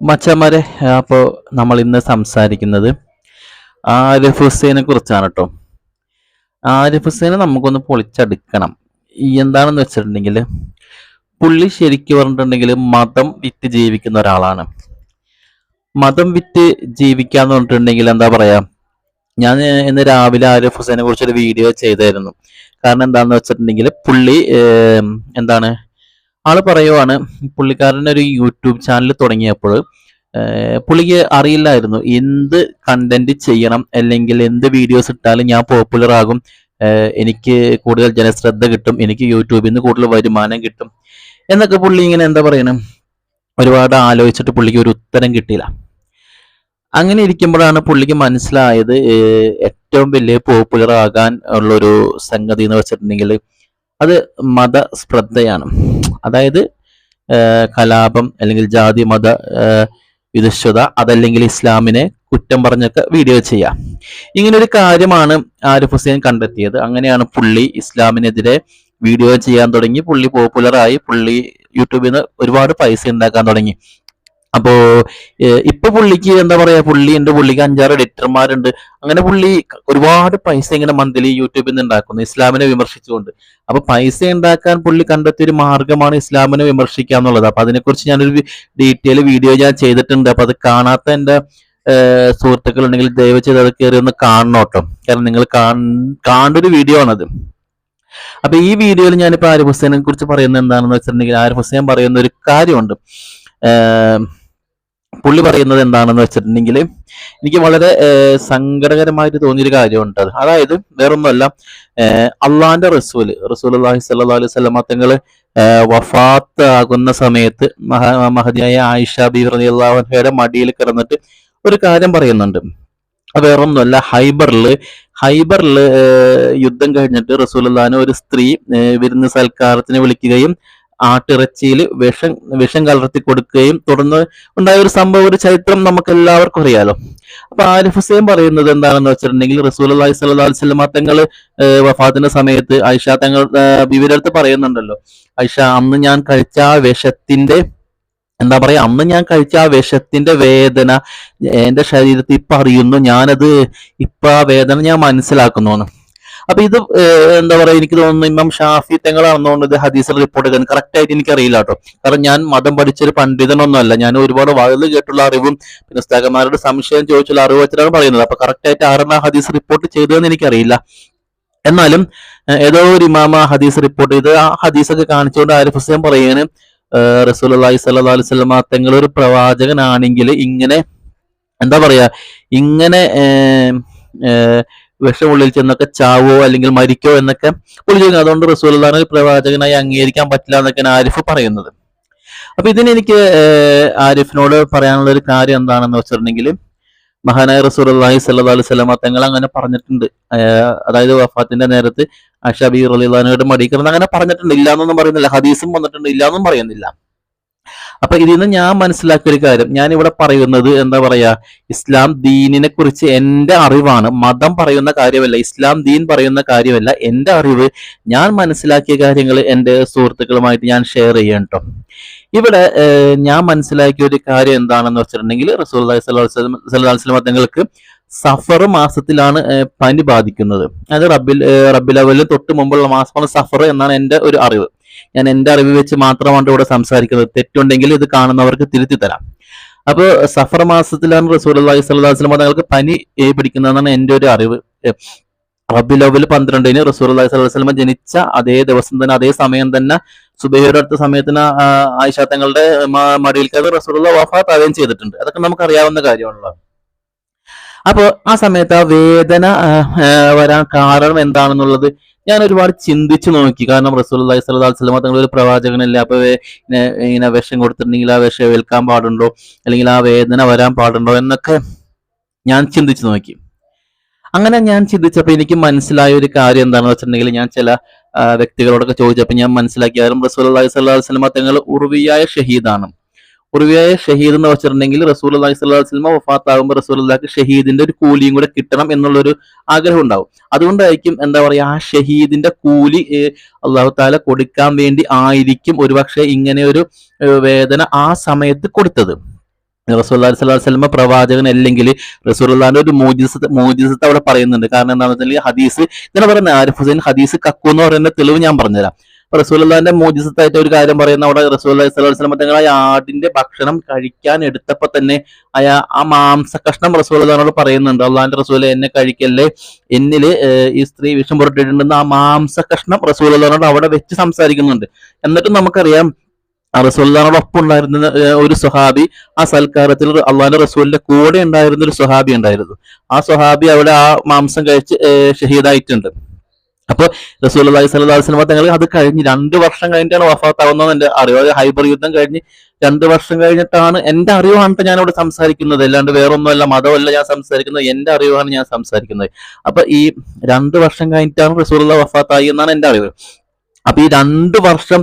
മച്ചന്മാരെ അപ്പോൾ നമ്മൾ ഇന്ന് സംസാരിക്കുന്നത് ആരിഫ് ഹുസൈനെ കുറിച്ചാണ് കേട്ടോ ആരിഫ് ഹുസൈനെ നമുക്കൊന്ന് പൊളിച്ചടുക്കണം. എന്താണെന്ന് വെച്ചിട്ടുണ്ടെങ്കിൽ പുള്ളി ശരിക്കും പറഞ്ഞിട്ടുണ്ടെങ്കിൽ മതം വിറ്റ് ജീവിക്കുന്ന ഒരാളാണ്. മതം വിറ്റ് ജീവിക്കാന്ന് പറഞ്ഞിട്ടുണ്ടെങ്കിൽ എന്താ പറയാ ഞാൻ ഇന്ന് രാവിലെ ആരിഫ് ഹുസൈനെ കുറിച്ചൊരു വീഡിയോ ചെയ്തായിരുന്നു. കാരണം എന്താണെന്ന് വെച്ചിട്ടുണ്ടെങ്കിൽ പുള്ളി എന്താണ് ആൾ പറയുവാണ് പുള്ളിക്കാരൻ ഒരു യൂട്യൂബ് ചാനൽ തുടങ്ങിയപ്പോൾ പുള്ളിക്ക് അറിയില്ലായിരുന്നു എന്ത് കണ്ടന്റ് ചെയ്യണം അല്ലെങ്കിൽ എന്ത് വീഡിയോസ് ഇട്ടാലും ഞാൻ പോപ്പുലർ ആകും എനിക്ക് കൂടുതൽ ജനശ്രദ്ധ കിട്ടും എനിക്ക് യൂട്യൂബിൽ നിന്ന് കൂടുതൽ വരുമാനം കിട്ടും. എന്നൊക്കെ പുള്ളി ഇങ്ങനെ എന്താ പറയണം? ഒരുപാട് ആലോചിച്ചിട്ട് പുള്ളിക്ക് ഒരു ഉത്തരം കിട്ടിയില്ല. അങ്ങനെ ഇരിക്കുമ്പോഴാണ് പുള്ളിക്ക് മനസ്സിലായത് ഏറ്റവും വലിയ പോപ്പുലർ ആകാൻ ഉള്ളൊരു സംഗതി എന്ന് വെച്ചിട്ടുണ്ടെങ്കിൽ അത് മതസ്പ്രദ്ധയാണ്. അതായത് കലാപം അല്ലെങ്കിൽ ജാതി മത വിദുഷ്വത അതല്ലെങ്കിൽ ഇസ്ലാമിനെ കുറ്റം പറഞ്ഞൊക്കെ വീഡിയോ ചെയ്യാം. ഇങ്ങനെ ഒരു കാര്യമാണ് ആരിഫ് ഹുസൈൻ കണ്ടെത്തിയത്. അങ്ങനെയാണ് പുള്ളി ഇസ്ലാമിനെതിരെ വീഡിയോ ചെയ്യാൻ തുടങ്ങി. പുള്ളി പോപ്പുലറായി പുള്ളി യൂട്യൂബിൽ നിന്ന് ഒരുപാട് പൈസ ഉണ്ടാക്കാൻ തുടങ്ങി. അപ്പോ ഇപ്പൊ പുള്ളിക്ക് എന്താ പറയാ പുള്ളി ഉണ്ട് പുള്ളിക്ക് അഞ്ചാറ് എഡിറ്റർമാരുണ്ട് അങ്ങനെ പുള്ളി ഒരുപാട് പൈസ ഇങ്ങനെ മന്ത്ലി യൂട്യൂബിൽ നിന്ന് ഉണ്ടാക്കുന്നു ഇസ്ലാമിനെ വിമർശിച്ചുകൊണ്ട്. അപ്പൊ പൈസ ഉണ്ടാക്കാൻ പുള്ളി കണ്ടെത്തിയ ഒരു മാർഗമാണ് ഇസ്ലാമിനെ വിമർശിക്കുക എന്നുള്ളത്. അപ്പൊ അതിനെക്കുറിച്ച് ഞാനൊരു ഡീറ്റെയിൽ വീഡിയോ ഞാൻ ചെയ്തിട്ടുണ്ട്. അപ്പൊ അത് കാണാത്ത എന്റെ സുഹൃത്തുക്കൾ ഉണ്ടെങ്കിൽ ദയവ് ചെയ്ത് അത് കയറി ഒന്ന് കാണണോട്ടോ കാരണം നിങ്ങൾ കാണൊരു വീഡിയോ ആണത്. അപ്പൊ ഈ വീഡിയോയിൽ ഞാനിപ്പോ ആരിഫ് ഹുസൈനെ കുറിച്ച് പറയുന്നത് എന്താണെന്ന് വെച്ചിട്ടുണ്ടെങ്കിൽ ആരിഫ് ഹുസൈൻ പറയുന്ന ഒരു കാര്യമുണ്ട്. പുള്ളി പറയുന്നത് എന്താണെന്ന് വെച്ചിട്ടുണ്ടെങ്കിൽ എനിക്ക് വളരെ സങ്കടകരമായിട്ട് തോന്നിയൊരു കാര്യമുണ്ട് അത്. അതായത് വേറൊന്നുമല്ല അള്ളാന്റെ റസൂൽ റസൂൽ അള്ളാഹി സല്ലാ അലൈഹി സ്വലമ തങ്ങൾ വഫാത്ത് ആകുന്ന സമയത്ത് മഹ മഹതിയായ ആയിഷ ബി റളിയല്ലാഹുഅൻഹയുടെ മടിയിൽ കിടന്നിട്ട് ഒരു കാര്യം പറയുന്നുണ്ട്. വേറൊന്നുമല്ല ഹൈബറിൽ ഹൈബറിൽ യുദ്ധം കഴിഞ്ഞിട്ട് റസൂലുള്ളാഹിനെ ഒരു സ്ത്രീ വിരുന്ന് സൽക്കാരത്തിന് വിളിക്കുകയും ആട്ടിറച്ചിയിൽ വിഷം വിഷം കലർത്തി കൊടുക്കുകയും തുടർന്ന് ഉണ്ടായ ഒരു സംഭവം ഒരു ചരിത്രം നമുക്ക് എല്ലാവർക്കും അറിയാലോ. അപ്പൊ ആരിഫ് ഹുസൈൻ പറയുന്നത് എന്താണെന്ന് വെച്ചിട്ടുണ്ടെങ്കിൽ റസൂൽ അള്ളഹി സ്വല്ലാ വസ്ലമ തങ്ങൾ വഫാത്തിന്റെ സമയത്ത് ഐഷ തങ്ങൾ വിവരടുത്ത് പറയുന്നുണ്ടല്ലോ. ഐഷ അന്ന് ഞാൻ കഴിച്ച ആ വിഷത്തിന്റെ എന്താ പറയാ അന്ന് ഞാൻ കഴിച്ച ആ വിഷത്തിന്റെ വേദന എന്റെ ശരീരത്തിൽ ഇപ്പൊ അറിയുന്നു. ഞാനത് ഇപ്പൊ ആ വേദന ഞാൻ മനസ്സിലാക്കുന്നു. അപ്പൊ ഇത് എന്താ പറയാ എനിക്ക് തോന്നുന്നു ഇമാം ഷാഫി തെങ്ങളാണെന്നുകൊണ്ട് ഇത് ഹദീസിൽ റിപ്പോർട്ട് ചെയ്തത് കറക്റ്റ് ആയിട്ട് എനിക്ക് അറിയില്ല കേട്ടോ. കാരണം ഞാൻ മതം പഠിച്ചൊരു പണ്ഡിതനൊന്നുമല്ല. ഞാൻ ഒരുപാട് വഴുത് കേട്ടുള്ള അറിവും പിന്നെ പുസ്തകന്മാരോട് സംശയം ചോദിച്ചുള്ള അറിവ് വെച്ചിട്ടാണ് പറയുന്നത്. അപ്പൊ കറക്റ്റ് ആയിട്ട് ആരാണ് ആ ഹദീസ് റിപ്പോർട്ട് ചെയ്തതെന്ന് എനിക്കറിയില്ല. എന്നാലും ഏതോ ഒരു ഇമാമ ഹദീസ് റിപ്പോർട്ട് ചെയ്ത് ആ ഹദീസൊക്കെ കാണിച്ചുകൊണ്ട് ആരിഫ് ഹുസൈൻ പറയാണ് റസൂൽ അള്ളഹി സല്ലാ അലൈഹി സ്വലമ തങ്ങൾ ഒരു പ്രവാചകനാണെങ്കിൽ ഇങ്ങനെ എന്താ പറയാ ഇങ്ങനെ വിഷമുള്ളിൽ ചെന്നൊക്കെ ചാവോ അല്ലെങ്കിൽ മരിക്കോ എന്നൊക്കെ പുള്ളി ചെയ്യുന്നത് അതുകൊണ്ട് റസൂൽ ഒരു പ്രവാചകനായി അംഗീകരിക്കാൻ പറ്റില്ല എന്നൊക്കെയാണ് ആരിഫ് പറയുന്നത്. അപ്പൊ ഇതിന് എനിക്ക് ആരിഫിനോട് പറയാനുള്ള ഒരു കാര്യം എന്താണെന്ന് വെച്ചിട്ടുണ്ടെങ്കിൽ മഹാനായ റസൂൽ അള്ളാഹി സല്ലാ അലൈഹി സ്വലമ തങ്ങൾ അങ്ങനെ പറഞ്ഞിട്ടുണ്ട്. അതായത് വഫാത്തിന്റെ നേരത്ത് അഷബി റലിദാനയുടെ മടിക്കണം അങ്ങനെ പറഞ്ഞിട്ടുണ്ട്. ഇല്ല എന്നൊന്നും പറയുന്നില്ല. ഹദീസും വന്നിട്ടുണ്ട്. ഇല്ല എന്നും പറയുന്നില്ല. അപ്പൊ ഇതിൽ നിന്ന് ഞാൻ മനസ്സിലാക്കിയ ഒരു കാര്യം ഞാൻ ഇവിടെ പറയുന്നത് എന്താ പറയാ ഇസ്ലാം ദീനിനെ കുറിച്ച് എന്റെ അറിവാണ്. മതം പറയുന്ന കാര്യമല്ല ഇസ്ലാം ദീൻ പറയുന്ന കാര്യമല്ല എന്റെ അറിവ്. ഞാൻ മനസ്സിലാക്കിയ കാര്യങ്ങൾ എന്റെ സുഹൃത്തുക്കളുമായിട്ട് ഞാൻ ഷെയർ ചെയ്യണം ഇവിടെ ഞാൻ മനസ്സിലാക്കിയ ഒരു കാര്യം എന്താണെന്ന് വെച്ചിട്ടുണ്ടെങ്കിൽ റസൂൽ സല്ലാസ്ലം തങ്ങൾക്ക് സഫർ മാസത്തിലാണ് പനി ബാധിക്കുന്നത്. അത് റബ്ബിൽ അവലിൽ തൊട്ട് മുമ്പുള്ള മാസമാണ് സഫർ എന്നാണ് എന്റെ ഒരു അറിവ്. ഞാൻ എന്റെ അറിവ് വെച്ച് മാത്രമാണ് ഇവിടെ സംസാരിക്കുന്നത്. തെറ്റുണ്ടെങ്കിൽ ഇത് കാണുന്നവർക്ക് തിരുത്തി തരാം. അപ്പോൾ സഫർ മാസത്തിലാണ് റസൂൽ അള്ളാഹി വസല്ലം തങ്ങൾക്ക് പനി പിടിക്കുന്നതെന്നാണ് എന്റെ ഒരു അറിവ്. അവൽ പന്ത്രണ്ടിന് റസൂൽ അള്ളഹി സ്വല്ലല്ലാഹു അലൈഹി വസല്ലം ജനിച്ച അതേ ദിവസം തന്നെ അതേ സമയം തന്നെ സുബൈയുടെ അടുത്ത സമയത്തിന് ആയിഷ തങ്ങളുടെ മടിയിൽ കയറി റസൂലുള്ള വഫാത്ത് ആവുകയും ചെയ്തിട്ടുണ്ട്. അതൊക്കെ നമുക്ക് അറിയാവുന്ന കാര്യമാണല്ലോ. അപ്പോൾ ആ സമയത്ത് ആ വേദന വരാൻ കാരണം എന്താണെന്നുള്ളത് ഞാൻ ഒരുപാട് ചിന്തിച്ചു നോക്കി. കാരണം റസൂൽ അലൈഹി സ്വലാ തങ്ങൾ ഒരു പ്രവാചകനല്ലേ അപ്പൊ ഇങ്ങനെ വിഷം കൊടുത്തിട്ടുണ്ടെങ്കിൽ ആ വിഷം ഏൽക്കാൻ പാടുണ്ടോ? അല്ലെങ്കിൽ ആ വേദന വരാൻ പാടുണ്ടോ? എന്നൊക്കെ ഞാൻ ചിന്തിച്ചു നോക്കി. അങ്ങനെ ഞാൻ ചിന്തിച്ചപ്പോൾ എനിക്ക് മനസ്സിലായ ഒരു കാര്യം എന്താണെന്ന് വെച്ചിട്ടുണ്ടെങ്കിൽ ഞാൻ ചില വ്യക്തികളോടൊക്കെ ചോദിച്ചപ്പോൾ ഞാൻ മനസ്സിലാക്കിയാലും റസൂൽ അലൈഹി സ്വലാഹു വസ്ലമ തങ്ങൾ ഉറുവിയായ ഷഹീദാണ്. ഉറുവിയായ ഷഹീദ് എന്ന് വെച്ചിട്ടുണ്ടെങ്കിൽ റസൂൽ അലൈഹി സ്വല്ലാ വസ്ലമ വഫാത്താകുമ്പോൾ റസൂൽ അള്ളാഹ്ക്ക് ഷഹീദിന്റെ ഒരു കൂലിയും കൂടെ കിട്ടണം എന്നുള്ളൊരു ആഗ്രഹം ഉണ്ടാവും. അതുകൊണ്ടായിരിക്കും എന്താ പറയുക ആ ഷഹീദിന്റെ കൂലി അള്ളാഹു താല കൊടുക്കാൻ വേണ്ടി ആയിരിക്കും ഒരുപക്ഷെ ഇങ്ങനെ ഒരു വേദന ആ സമയത്ത് കൊടുത്തത്. റസൂല്ലാ സ്വലാഹു വസ്ലമ പ്രവാചകൻ അല്ലെങ്കിൽ റസൂലുള്ളാന്റെ ഒരു മോജിസത്ത് മോജിസത്ത് അവിടെ പറയുന്നുണ്ട്. കാരണം എന്താണെന്ന് വെച്ചാൽ ഹദീസ് ഇങ്ങനെ പറയുന്നത് ആരിഫ് ഹുസൈൻ ഹദീസ് കക്കു എന്ന് പറയുന്ന തെളിവ് ഞാൻ പറഞ്ഞുതരാം. അപ്പൊ റസൂലുള്ളാന്റെ മോജിസത്തായിട്ട് ഒരു കാര്യം പറയുന്ന. അവിടെ റസൂൽ സ്വലാഹു വസ്ലമ തങ്ങൾ ആ ആടിന്റെ ഭക്ഷണം കഴിക്കാൻ എടുത്തപ്പോ തന്നെ അയാ ആ മാംസ കഷ്ണം റസൂലുള്ളാനോട് പറയുന്നുണ്ട്. അള്ളാന്റെ റസൂല എന്നെ കഴിക്കല്ലേ? എന്നിൽ ഈ സ്ത്രീ വിഷം പുറത്തിട്ടുണ്ടെന്ന് ആ മാംസ കഷ്ണം റസൂലുള്ളാനോട് അവിടെ വെച്ച് സംസാരിക്കുന്നുണ്ട്. എന്നിട്ടും നമുക്കറിയാം റസൂലിനോടൊപ്പം ഉണ്ടായിരുന്ന ഒരു സുഹാബി ആ സൽക്കാരത്തിൽ അള്ളാഹിന്റെ റസൂലിന്റെ കൂടെ ഉണ്ടായിരുന്ന ഒരു സുഹാബി ഉണ്ടായിരുന്നു. ആ സുഹാബി അവിടെ ആ മാംസം കഴിച്ച് ഷഹീദായിട്ടുണ്ട്. അപ്പൊ റസൂൽ അള്ളാഹി അലൈഹി വസല്ലം തങ്ങൾ അത് കഴിഞ്ഞ് രണ്ട് വർഷം കഴിഞ്ഞിട്ടാണ് വഫാത്താവുന്നത് എന്റെ അറിവ്. ഹൈബർ യുദ്ധം കഴിഞ്ഞ് രണ്ട് വർഷം കഴിഞ്ഞിട്ടാണ് എന്റെ അറിവാണ് ഞാൻ ഇവിടെ സംസാരിക്കുന്നത്. അല്ലാണ്ട് വേറൊന്നുമല്ല മതമല്ല ഞാൻ സംസാരിക്കുന്നത്. എന്റെ അറിവാണ് ഞാൻ സംസാരിക്കുന്നത്. അപ്പൊ ഈ രണ്ട് വർഷം കഴിഞ്ഞിട്ടാണ് റസൂൽ വഫാത്തായി എന്നാണ് എന്റെ അറിവ്. അപ്പൊ ഈ രണ്ട് വർഷം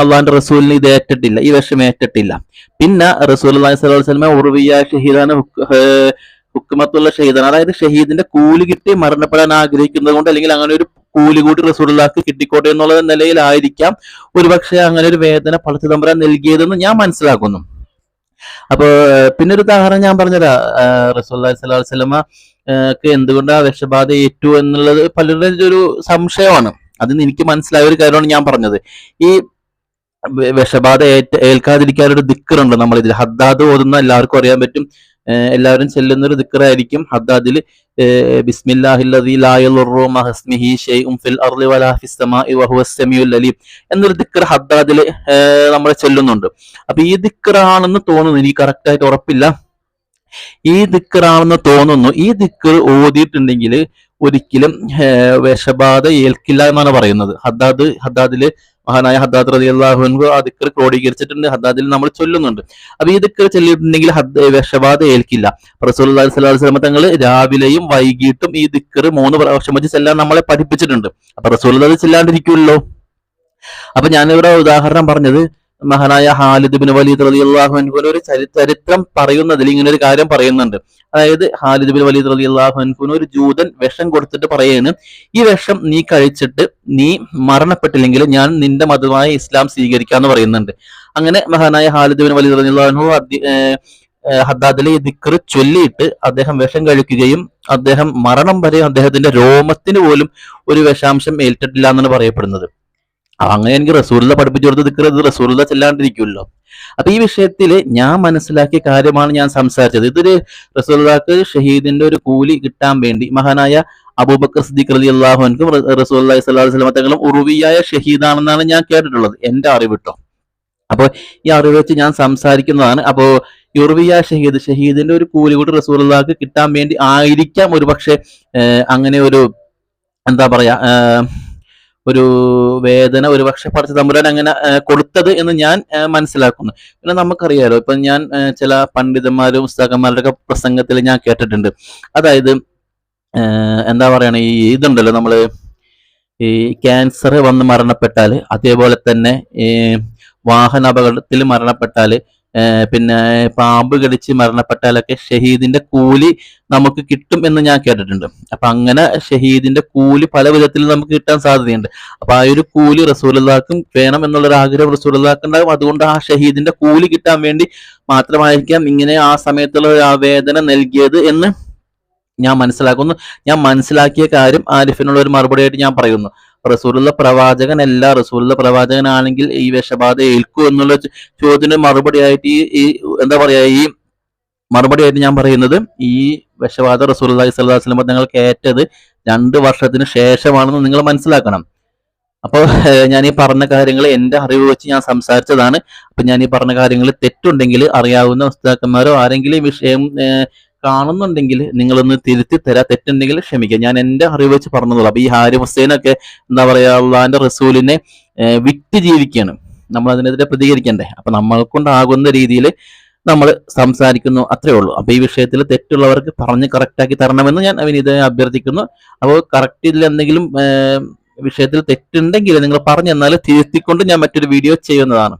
അള്ളാഹിന്റെ റസൂലിന് ഇത് ഏറ്റിട്ടില്ല. ഈ വർഷം ഏറ്റിട്ടില്ല. പിന്നെ റസൂൽ അള്ളാഹി സ്വലാഹു വസ്ലമ ഉറവിയ ഷഹീദാന ഹുക്കുമത്തുള്ള ഷഹീദാണ്. അതായത് ഷഹീദിന്റെ കൂലി കിട്ടി മരണപ്പെടാൻ ആഗ്രഹിക്കുന്നത് കൊണ്ട് അല്ലെങ്കിൽ അങ്ങനെ ഒരു കൂലി കൂടി റസൂലുള്ളാഹിക്ക് കിട്ടിക്കോട്ടെ എന്നുള്ള നിലയിലായിരിക്കാം. ഒരുപക്ഷെ അങ്ങനെ ഒരു വേദന പളച്ചു തമ്പരാൻ നൽകിയതെന്ന് ഞാൻ മനസ്സിലാക്കുന്നു. അപ്പൊ പിന്നെ ഒരു ഉദാഹരണം ഞാൻ പറഞ്ഞുതരാം. റസൂല്ലി സ്വലാഹു വസ്ലമ എന്തുകൊണ്ട് ആ വിഷബാധ ഏറ്റു എന്നുള്ളത് പലരുടെ ഒരു സംശയമാണ്. അതിന് എനിക്ക് മനസ്സിലായ ഒരു കാര്യമാണ് ഞാൻ പറഞ്ഞത്. ഈ വിഷബാധ ഏൽക്കാതിരിക്കാനൊരു ദിക്കറുണ്ട് നമ്മൾ ഇതിൽ ഹദ്ദാദ് ഓതുന്ന എല്ലാവർക്കും അറിയാൻ പറ്റും. എല്ലാവരും ചെല്ലുന്ന ഒരു ദിക്കറായിരിക്കും ഹദ്ദാദിൽ എന്നൊരു ദിക്കർ ഹദ്ദാദിൽ നമ്മൾ ചെല്ലുന്നുണ്ട്. അപ്പൊ ഈ ദിക്കറാണെന്ന് തോന്നുന്നു. എനിക്ക് കറക്റ്റ് ആയിട്ട് ഉറപ്പില്ല. ഈ ദിക്കറാണെന്ന് തോന്നുന്നു. ഈ ദിക്കർ ഓതിയിട്ടുണ്ടെങ്കിൽ ഒരിക്കലും വിഷബാധ ഏൽക്കില്ല എന്നാണ് പറയുന്നത്. ഹദ്ദാദ് ഹദ്ദാദിൽ മഹാനായ ഹദ്ദാദ് റതി അള്ളാഹുൻഹു ആ ദിക്കർ ക്രോഡീകരിച്ചിട്ടുണ്ട്. ഹദ്ദാദിൽ നമ്മൾ ചൊല്ലുന്നുണ്ട്. അപ്പൊ ഈ ദിക്കർ ചൊല്ലിയിട്ടുണ്ടെങ്കിൽ ഹദ് വിഷബാധ ഏൽക്കില്ല. റസൂൽ തങ്ങൾ രാവിലെയും വൈകിട്ടും ഈ ദിക്കർ മൂന്ന് പ്രാവശ്യം വെച്ച് ചെല്ലാൻ നമ്മളെ പഠിപ്പിച്ചിട്ടുണ്ട്. അപ്പൊ റസൂൽ അത് ചെല്ലാണ്ടിരിക്കുമല്ലോ അപ്പൊ ഞാനിവിടെ ഉദാഹരണം പറഞ്ഞത് മഹാനായ ഹാലിദ് ബിൻ വലീദ് റളിയല്ലാഹു അൻഹുവിന് ഒരു ചരി- ചരിത്രം പറയുന്നതിൽ ഇങ്ങനെ ഒരു കാര്യം പറയുന്നുണ്ട്. അതായത് ഹാലിദ് ബിൻ വലീദ് റളിയല്ലാഹു അൻഹുവിന് ഒരു ജൂതൻ വിഷം കൊടുത്തിട്ട് പറയുന്നു ഈ വിഷം നീ കഴിച്ചിട്ട് നീ മരണപ്പെട്ടില്ലെങ്കിൽ ഞാൻ നിന്റെ മതമായ ഇസ്ലാം സ്വീകരിക്കാന്ന് പറയുന്നുണ്ട്. അങ്ങനെ മഹാനായ ഹാലിദ് ബിൻ വലീദ് റളിയല്ലാഹു അള്ളാഹു ഹദ്ദാദിലെ ഈ ദിക്ർ ചൊല്ലിയിട്ട് അദ്ദേഹം വിഷം കഴിക്കുകയും അദ്ദേഹം മരണം വരെ അദ്ദേഹത്തിന്റെ രോമത്തിന് പോലും ഒരു വിഷാംശം ഏൽറ്റിട്ടില്ല എന്നാണ് പറയപ്പെടുന്നത്. അങ്ങനെ എനിക്ക് റസൂറുള്ള പഠിപ്പിച്ചു കൊടുത്ത് ദിക്ർ റസൂറുള്ള ചെല്ലാണ്ടിരിക്കുമല്ലോ അപ്പൊ ഈ വിഷയത്തിൽ ഞാൻ മനസ്സിലാക്കിയ കാര്യമാണ് ഞാൻ സംസാരിച്ചത്. ഇതൊരു റസൂൽക്ക് ഷഹീദിന്റെ ഒരു കൂലി കിട്ടാൻ വേണ്ടി മഹാനായ അബൂബക്കർ സിദ്ദീഖ് റലി അള്ളാഹുനും റസൂൽ അലൈഹി സ്വലാഹു വസ്ലമ തങ്ങളും ഉറുവിയായ ഷഹീദാണെന്നാണ് ഞാൻ കേട്ടിട്ടുള്ളത്. എന്റെ അറിവിട്ടോ അപ്പോൾ അപ്പൊ ഈ അറിവ് വെച്ച് ഞാൻ സംസാരിക്കുന്നതാണ്. അപ്പോൾ യുർവിയ ഷഹീദ് ഷഹീദിന്റെ ഒരു കൂലി കൂടി റസൂലുള്ളാഹിക്ക് കിട്ടാൻ വേണ്ടി ആയിരിക്കാം ഒരു പക്ഷെ അങ്ങനെ ഒരു എന്താ പറയാ ഒരു വേദന ഒരു പക്ഷെ പറിച്ച് തമ്പുരാൻ അങ്ങനെ കൊടുത്തത് എന്ന് ഞാൻ മനസ്സിലാക്കുന്നു. പിന്നെ നമുക്കറിയാലോ ഇപ്പൊ ഞാൻ ചില പണ്ഡിതന്മാരും പുസ്തകന്മാരുടെ ഒക്കെ പ്രസംഗത്തിൽ ഞാൻ കേട്ടിട്ടുണ്ട്. അതായത് എന്താ പറയണ ഈ ഇതുണ്ടല്ലോ നമ്മൾ ഈ ക്യാൻസർ വന്ന് മരണപ്പെട്ടാൽ അതേപോലെ തന്നെ വാഹന അപകടത്തിൽ മരണപ്പെട്ടാൽ പിന്നെ പാമ്പ് കടിച്ച് മരണപ്പെട്ടാലൊക്കെ ഷഹീദിന്റെ കൂലി നമുക്ക് കിട്ടും എന്ന് ഞാൻ കേട്ടിട്ടുണ്ട്. അപ്പൊ അങ്ങനെ ഷഹീദിന്റെ കൂലി പല വിധത്തിൽ നമുക്ക് കിട്ടാൻ സാധ്യതയുണ്ട്. അപ്പൊ ആ ഒരു കൂലി റസൂലുള്ളാക്കും വേണം എന്നുള്ളൊരു ആഗ്രഹം റസൂലുള്ളാക്ക് ഉണ്ടാകും. അതുകൊണ്ട് ആ ഷഹീദിന്റെ കൂലി കിട്ടാൻ വേണ്ടി മാത്രമായിരിക്കാം ഇങ്ങനെ ആ സമയത്തുള്ള ഒരു ആ വേദന നൽകിയത് എന്ന് ഞാൻ മനസ്സിലാക്കുന്നു. ഞാൻ മനസ്സിലാക്കിയ കാര്യം ആരിഫിനുള്ള ഒരു മറുപടിയായിട്ട് ഞാൻ പറയുന്നു. റസൂലുള്ള പ്രവാചകൻ പ്രവാചകനല്ല റസൂലുള്ള പ്രവാചകനാണെങ്കിൽ ഈ വിഷബാധ ഏൽക്കൂ എന്നുള്ള ചോദ്യത്തിന് മറുപടിയായിട്ട് ഈ ഈ എന്താ പറയാ ഈ മറുപടിയായിട്ട് ഞാൻ പറയുന്നത് ഈ വിഷബാധ റസൂൽ അലൈഹി സ്വലാഹു വസ്ലം നിങ്ങൾക്ക് ഏറ്റത് രണ്ട് വർഷത്തിന് ശേഷമാണെന്ന് നിങ്ങൾ മനസ്സിലാക്കണം. അപ്പോൾ ഞാൻ ഈ പറഞ്ഞ കാര്യങ്ങൾ എന്റെ അറിവ് വെച്ച് ഞാൻ സംസാരിച്ചതാണ്. അപ്പൊ ഞാൻ ഈ പറഞ്ഞ കാര്യങ്ങൾ തെറ്റുണ്ടെങ്കിൽ അറിയാവുന്ന ഉസ്താക്കന്മാരോ ആരെങ്കിലും വിഷയം കാണുന്നുണ്ടെങ്കിൽ നിങ്ങളൊന്ന് തിരുത്തി തരാ തെറ്റുണ്ടെങ്കിൽ ക്ഷമിക്കുക. ഞാൻ എന്റെ അറിവ് വെച്ച് പറഞ്ഞതുള്ളൂ അപ്പൊ ഈ ഹാരി ഹുസൈനൊക്കെ എന്താ പറയാ അള്ളാഹിന്റെ റസൂലിനെ വിറ്റ് ജീവിക്കുകയാണ് നമ്മൾ അതിനെതിരെ പ്രതികരിക്കണ്ടേ? അപ്പൊ നമ്മൾക്കൊണ്ടാകുന്ന രീതിയിൽ നമ്മൾ സംസാരിക്കുന്നു അത്രേ ഉള്ളൂ. അപ്പൊ ഈ വിഷയത്തിൽ തെറ്റുള്ളവർക്ക് പറഞ്ഞ് കറക്റ്റാക്കി തരണമെന്ന് ഞാൻ വിനീത അഭ്യർത്ഥിക്കുന്നു. അപ്പോൾ കറക്റ്റ് ഇതിൽ എന്തെങ്കിലും വിഷയത്തിൽ തെറ്റുണ്ടെങ്കിൽ നിങ്ങൾ പറഞ്ഞു തന്നാൽ തിരുത്തിക്കൊണ്ട് ഞാൻ മറ്റൊരു വീഡിയോ ചെയ്യുന്നതാണ്.